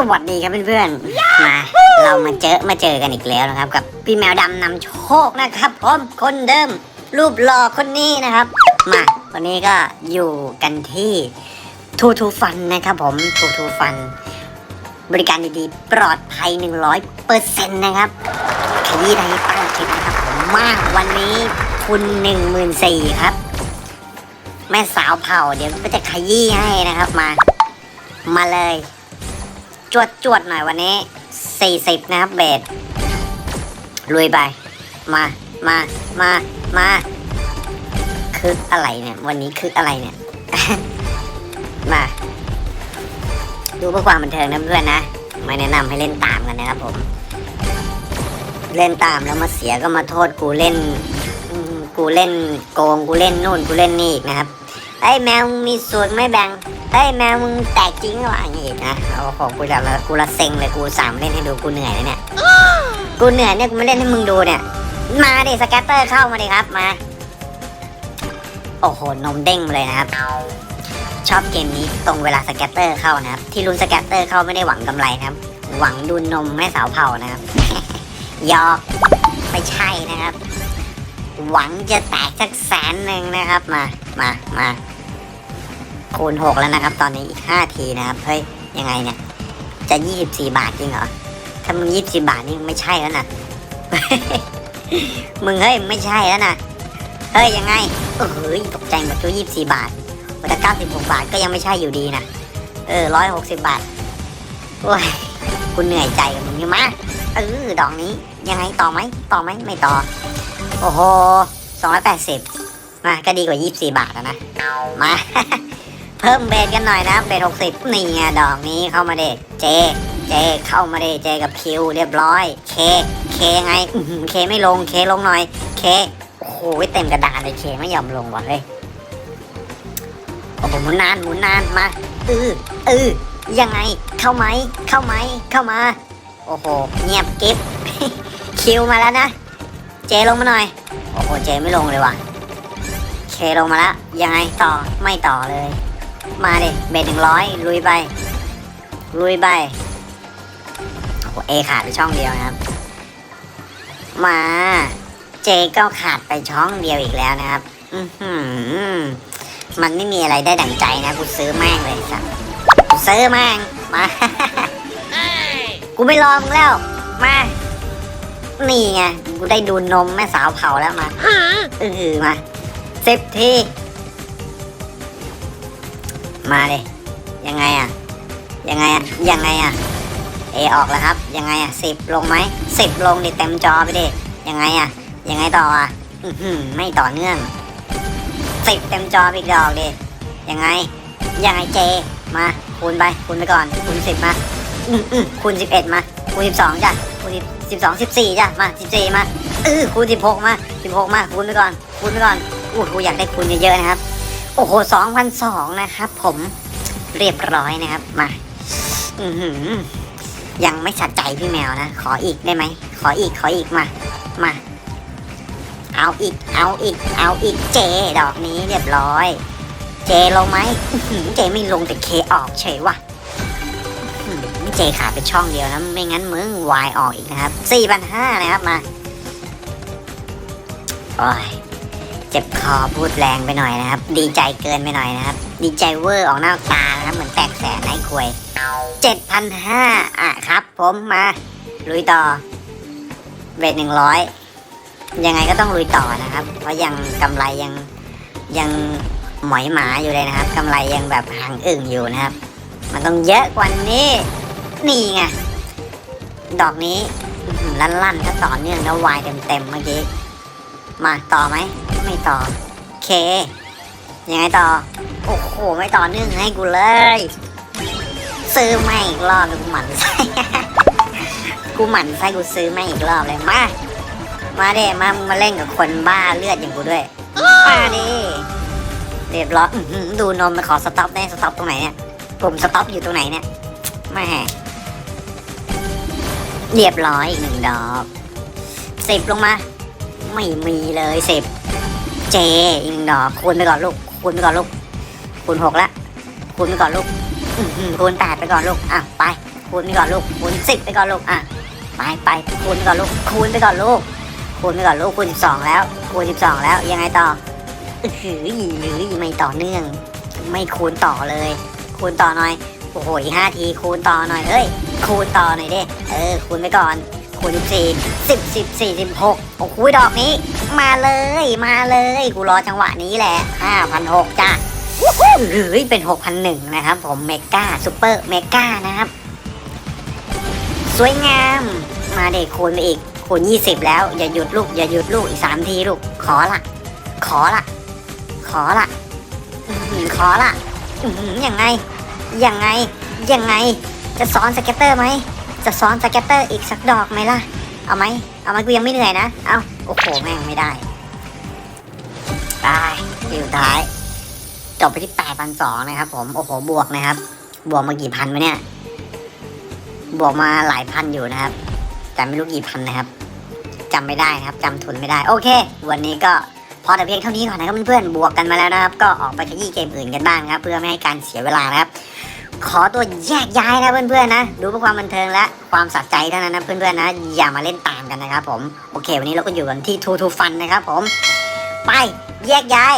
สวัสดีครับเพื่อนๆ มาเรามาเจอมาเจอกันอีกแล้วนะครับ กับพี่แมวดำนำโชคนะครับผมคนเดิม รูปหล่อคนนี้นะครับ มาวันนี้ก็อยู่กันที่ทูทูฟันนะครับผมทูทูฟัน บริการดีๆ ปลอดภัย 100เปอร์เซ็นต์นะครับขยี้ใดป้าคลิปนะครับผมมาวันนี้คุณหนึ่งหมื่นสี่ครับ แม่สาวเผ่าเดี๋ยวก็จะขยี้ให้นะครับมา มาเลย จวดจวดหน่อยวันนี้สี่สิบนะครับเบสลุยไป มามามามาคืออะไรเนี่ย วันนี้คืออะไรเนี่ย มา ดูเพื่อความบันเทิงนะเพื่อนนะไม่แนะนำให้เล่นตามกันนะครับผม เล่นตามแล้วมาเสียก็มาโทษกูเล่น กูเล่นโกงกูเล่นนู่นกูเล่นนี่อีกนะครับไอ้แมวมีสูตรไม่แบ่ง ไอ้ยแมวมึงแตกจริงหรือเปล่าอย่างงี้อีกนะโอ้โหกูจะละกูละเซ็งเลยกูสามเล่นให้ดูกูเหนื่อยเลยเนี่ยกูเหนื่อยเนี่ยกูไม่เล่นให้มึงดูเนี่ย มาดิสแกตเตอร์เข้ามาดิครับมา โอ้โหนมเด้งมาเลยนะครับชอบเกมนี้ตรงเวลาสแกตเตอร์เข้านะครับ ที่ลุ้นสแกตเตอร์เข้าไม่ได้หวังกำไรนะครับ หวังดูนมแม่สาวเผ่านะครับหยอกไม่ใช่นะครับ หวังจะแตกสักแสนหนึ่งนะครับมามามา คูณหกแล้วนะครับ ตอนนี้อีกห้าทีนะครับ เฮ้ย ยังไงเนี่ย จะยี่สิบสี่บาทจริงเหรอ ถ้ามึงยี่สิบบาทนี่ไม่ใช่แล้วนะ มึงเฮ้ยไม่ใช่แล้วนะ เฮ้ยยังไงเออเฮ้ยตกใจหมดตัวยี่สิบสี่บาทแต่เก้าสิบหกบาทก็ยังไม่ใช่อยู่ดีนะ เออร้อยหกสิบบาท โอ้ยกูเหนื่อยใจกับมึงอยู่มาเออดอกนี้ยังไงต่อไหมต่อไหมไม่ต่อ โอ้โหสองร้อยแปดสิบมาก็ดีกว่ายี่สิบสี่บาทแล้วนะ มา เพิ่มเบสกันหน่อยนะเบสหกสิบนี่ไงดอกนี้เข้ามาเด็เจ เจเข้ามาเด็เจกับคิวเรียบร้อย เค เคไงเคไม่ลงเคลงหน่อย เคโอ้โหเต็มกระดานเลยเคไม่ยอมลงว่ะเฮ้ยโอ้โหหมุนนานหมุนนานมาเออเออยังไงเข้าไหมเข้าไหมเข้ามา โอ้โหเงียบกิ๊บคิวมาแล้วนะ เจลงมาหน่อย โอ้โหเจไม่ลงเลยว่ะเคลงมาแล้วยังไงต่อไม่ต่อเลย มาดิเบสหนึ่งร้อยลุยไป ลุยไปโอ้โหเอขาดไปช่องเดียวนะครับ มาเจก็ขาดไปช่องเดียวอีกแล้วนะครับ อือหือมันไม่มีอะไรได้ดั่งใจนะกูซื้อแม่งเลยสัสกูซื้อแม่งมากูไม่รอมึงแล้วมานี่ไงกูได้ดูนมแม่สาวเผาแล้วมาเออมาสิบที มาเลยยังไงอะยังไงอะยังไงอะเอออกแล้วครับ ยังไงอะสิบลงไหมสิบลงดิเต็มจอไปดิยังไงอะยังไงต่ออะไม่ต่อเนื่องสิบเต็มจออีกดอกดิยังไงยังไงเจมาคูณไปคูณไปก่อนคูณสิบมาอืมอืมคูณสิบเอ็ดมาคูณสิบสองจ้ะคูณสิบสองสิบสี่จ้ะมาสิบสี่มาเออคูณสิบหกมาสิบหกมาคูณไปก่อนคูณไปก่อนอู้หูอยากได้คูณเยอะๆนะครับ โอ้โหสองพันสองนะครับ ผมเรียบร้อยนะครับ มา อือหือยังไม่สะใจพี่แมวนะ ขออีกได้ไหม ขออีก ขออีกมา มา เอาอีก เอาอีก เอาอีกเจ ดอกนี้เรียบร้อย เจลงไหมเจไม่ลงแต่เคออกเฉยว่ะเจขาดไปช่องเดียวนะ ไม่งั้นมึงวายออกอีกนะครับสี่พันห้านะครับมา โอ้ย เจ็บคอพูดแรงไปหน่อยนะครับ ดีใจเกินไปหน่อยนะครับ ดีใจเวอร์ออกหน้าตานะครับเหมือนแตกแสนไอ้ควยเจ็ดพันห้าอะครับ ผมมาลุยต่อเบสหนึ่งร้อยยังไงก็ต้องลุยต่อนะครับ เพราะยังกำไรยังยังหมอยหมาอยู่เลยนะครับกำไรยังแบบหางอึ่งอยู่นะครับ มันต้องเยอะกว่านี้ นี่ไงดอกนี้ลั่นๆถ้าต่อเนื่องแล้ววายเต็มๆเมื่อกี้ มาต่อไหม ไม่ต่อ เค ยังไงต่อ โอ้โห ไม่ต่อเนื่องให้กูเลย ซื้อไม่อีกรอบกูหมั่นไส้กูหมั่นไส้กูซื้อไม่อีกรอบเลยมา มาเด้มามาเล่นกับคนบ้าเลือดอย่างกูด้วย มาดิเรียบร้อยดูนมไปขอสต็อปได้สต็อปตรงไหนเนี่ยปุ่มสต็อปอยู่ตรงไหนเนี่ยแม่เรียบร้อยอีกหนึ่งดอกสิบลงมา ไม่มีเลยสิบเจอีกหนึ่งดอกคูณไปก่อนลูกคูณไปก่อนลูกคูณหกละคูณไปก่อนลูกคูณแปดไปก่อนลูกอะไปคูณไปก่อนลูกคูณสิบไปก่อนลูกอะไปไปคูณไปก่อนลูกคูณไปก่อนลูกคูณไปก่อนลูกคูณสิบสองแล้วคูณสิบสองแล้วยังไงต่อหือหรือไม่ต่อเนื่อง ไม่คูณต่อเลย คูณต่อหน่อยโอ้โหห้าทีคูณต่อหน่อยเอ้ยคูณต่อหน่อยดิเออคูณไปก่อน คูณสิบสี่สิบสิบสี่สิบหกโอ้โหดอกนี้ มาเลยมาเลย กูรอจังหวะนี้แหละห้าพันหกจ้าหรือเป็นหกพันหนึ่งนะครับ ผมเมกาซูเปอร์เมกานะครับ สวยงาม มาเด็กคูณไปอีกคูณยี่สิบแล้ว อย่าหยุดลูก อย่าหยุดลูกอีกสามทีลูก ขอละขอละขอละขอละอื้อหือยังไงยังไงยังไง จะซ้อนสเก็ตเตอร์ไหม จะซ้อนสเก็ตเตอร์อีกสักดอกไหมล่ะ เอาไหม เอาไหมกูยังไม่เหนื่อยนะ เอาโอ้โห แม่งไม่ได้ตายทีสุดท้าย จบไปที่แปดพันสองนะครับผม โอ้โห บวกนะครับ บวกมากี่พันวะเนี่ย บวกมาหลายพันอยู่นะครับ แต่ไม่รู้กี่พันนะครับจำไม่ได้นะครับจำทุนไม่ได้ โอเค วันนี้ก็พอแต่เพียงเท่านี้ก่อนนะครับเพื่อนๆ บวกกันมาแล้วนะครับ ก็ออกไปขยี้เกมอื่นกันบ้างนะครับ เพื่อไม่ให้การเสียเวลานะครับ ขอตัวแยกย้ายนะเพื่อนๆนะ ดูเพื่อความบันเทิงและความสะใจเท่านั้นนะเพื่อนๆนะ อย่ามาเล่นตามกันนะครับผม โอเค วันนี้เราก็อยู่กันที่ทูทูฟันนะครับผม ไปแยกย้าย